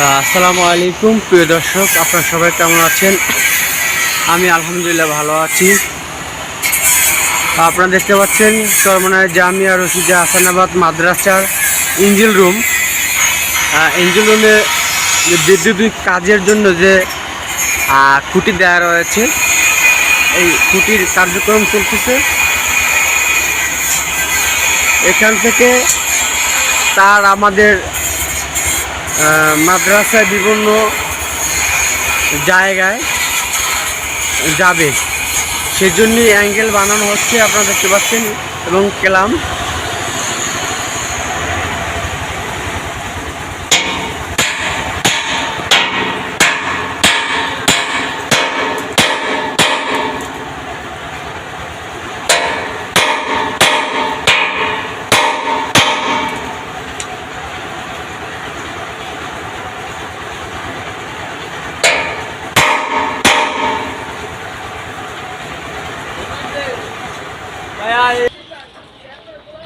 আসসালামু আলাইকুম, প্রিয় দর্শক, আপনারা সবাই কেমন আছেন? আমি আলহামদুলিল্লাহ ভালো আছি। আপনারা দেখতে পাচ্ছেন, চরমনায় জামিয়া রশিদা হাসানাবাদ মাদ্রাসার ইঞ্জিল রুম। ইঞ্জিল রুমে বিদ্যুতিক কাজের জন্য যে খুঁটি দেওয়া রয়েছে, এই খুঁটির কার্যক্রম চলতেছে। এখান থেকে তার আমাদের মাদ্রাসায় বিভিন্ন জায়গায় যাবে। সেজন্যই অ্যাঙ্গেল বানানো হচ্ছে আপনারা দেখতে পাচ্ছেন এবং কেলাম।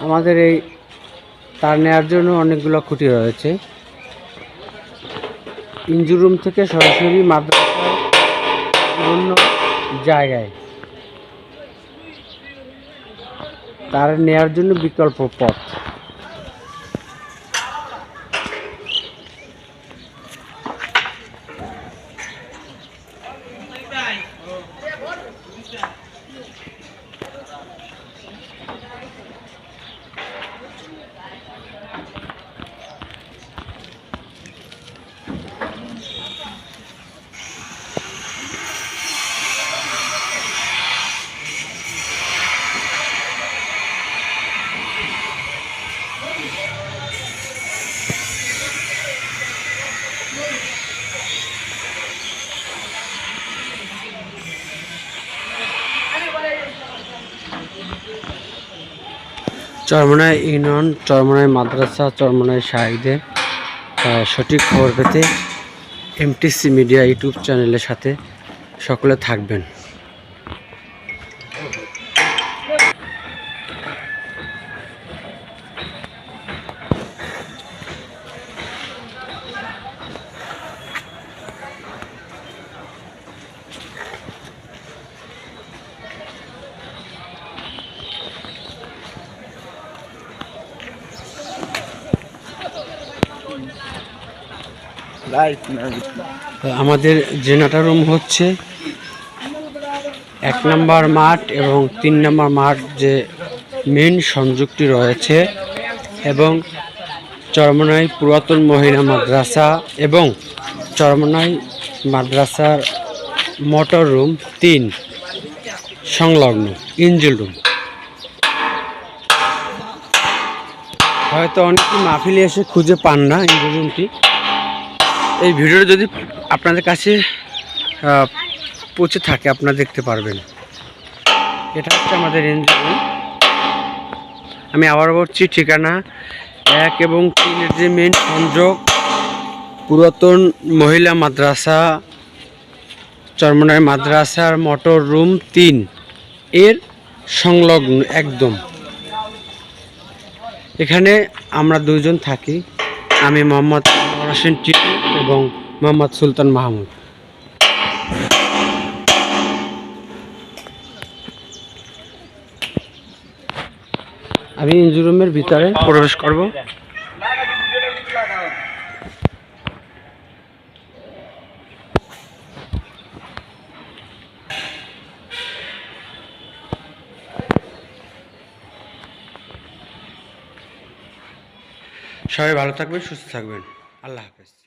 আমাদের এই তার নেওয়ার জন্য অনেকগুলো খুঁটি রয়েছে। ইঞ্জুর রুম থেকে সরাসরি মাদ্রাসার বিভিন্ন জায়গায়। তার নেয়ার জন্য বিকল্প পথ। চরমনায় ইউনিয়ন চরমনায় মাদ্রাসা চরমনায় শাহিদের সঠিক খবর পেতে এমটিসি মিডিয়া ইউটিউব চ্যানেলের সাথে সকলে থাকবেন। আমাদের জেনারেটর রুম হচ্ছে এক নম্বর মাঠ এবং তিন নম্বর মাঠ যে মেন সংযুক্তি রয়েছে এবং চরমনাই পুরাতন মহিলা মাদ্রাসা এবং চরমনাই মাদ্রাসার মোটর রুম তিন, সংলগ্ন, ইঞ্জিল রুম। হয়তো অনেকে মাহফিলে এসে খুঁজে পান না ইঞ্জিল রুমটি। এই ভিডিওটা যদি আপনাদের কাছে পৌঁছে থাকে, আপনারা দেখতে পারবেন। এটা হচ্ছে আমাদের এনজিও আমি আবার বলছি, ঠিকানা এক এবং তিনের যে মেন সংযোগ, পুরাতন মহিলা মাদ্রাসা, চরমনায় মাদ্রাসার মোটর রুম তিন। এর সংলগ্ন একদম। এখানে আমরা দুজন থাকি। আমি, মোহাম্মদ হোসেন টিটু এবং মোহাম্মদ সুলতান মাহমুদ। আমি ইঞ্জুর রুমের ভিতরে প্রবেশ করব। সবাই ভালো থাকবেন, সুস্থ থাকবেন। আল্লাহ হাফেজ।